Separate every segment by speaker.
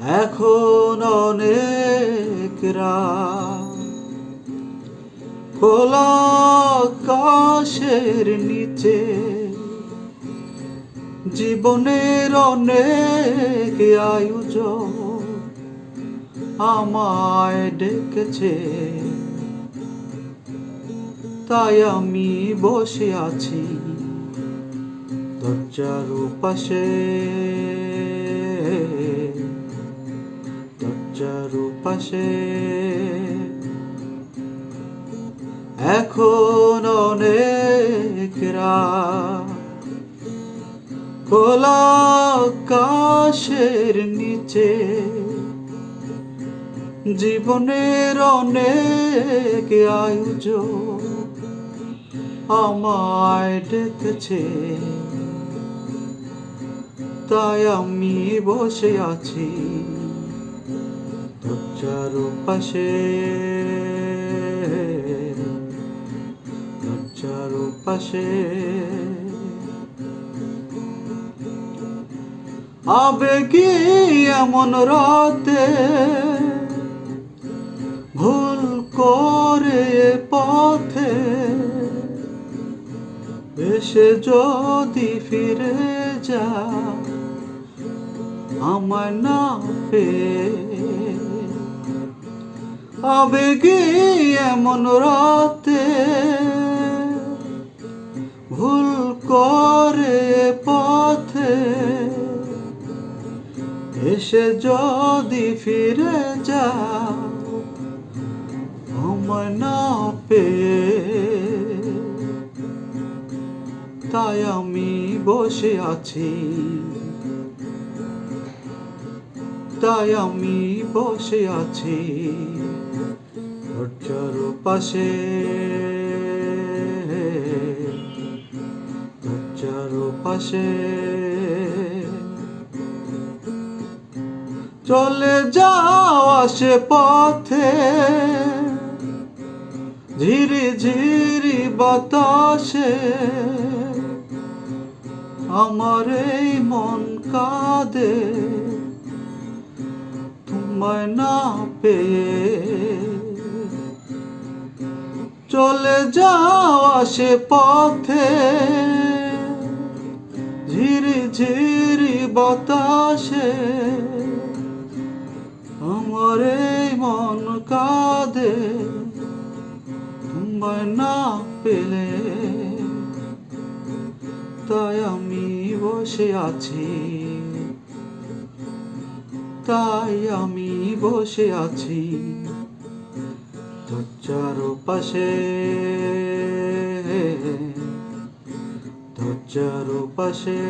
Speaker 1: এখন অনেক খোলা আকাশের নিচে জীবনের অনেক আয়োজন আমায় ডেকেছে। তাই আমি বসে আছি। দরজার পাশে দরজার পাশে এখন অনেক খোলা নিচে। জীবনের অনেক আয়োজন আমায় ডেকেছে। তাই আমি বসে আছি। দরজার পাশে দরজার পাশে আবেগে এমন রাতে ভুল করে পথে এসে যদি ফিরে যা আমার না পেয়ে আবেগে এমন রাতে ভুল করে পথে এসে যদি ফিরে যা আমায় না পেয়ে তাই আমি বসে আছি। তাই আমি বসে আছি দরজার পাশে দরজার পাশে চলে যাও আসে পথে, ঝিরি ঝিরি বাতাসে। আমার এই মন কাঁদে। তোমায় না পেয়ে চলে যাও আসে পথে ঝিরি ঝিরি বাতাসে। আমার এই মন কাঁদে, তোমায় না পেলে। তাই আমি বসে আছি। তাই আমি বসে আছি দরজার পাশে দরজার পাশে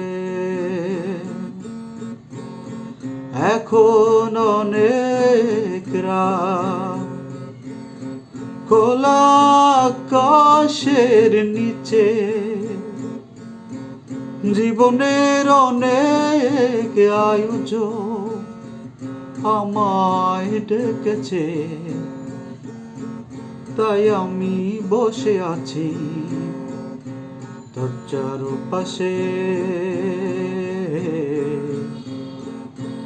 Speaker 1: এখন অনেক খোলা আকাশের নিচে। জীবনের অনেক আয়োজন। আমায় ডেকেছে। তাই আমি বসে আছি দরজার পাশে।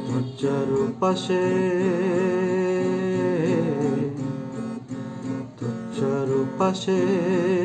Speaker 1: দরজার পাশে। দরজার পাশে।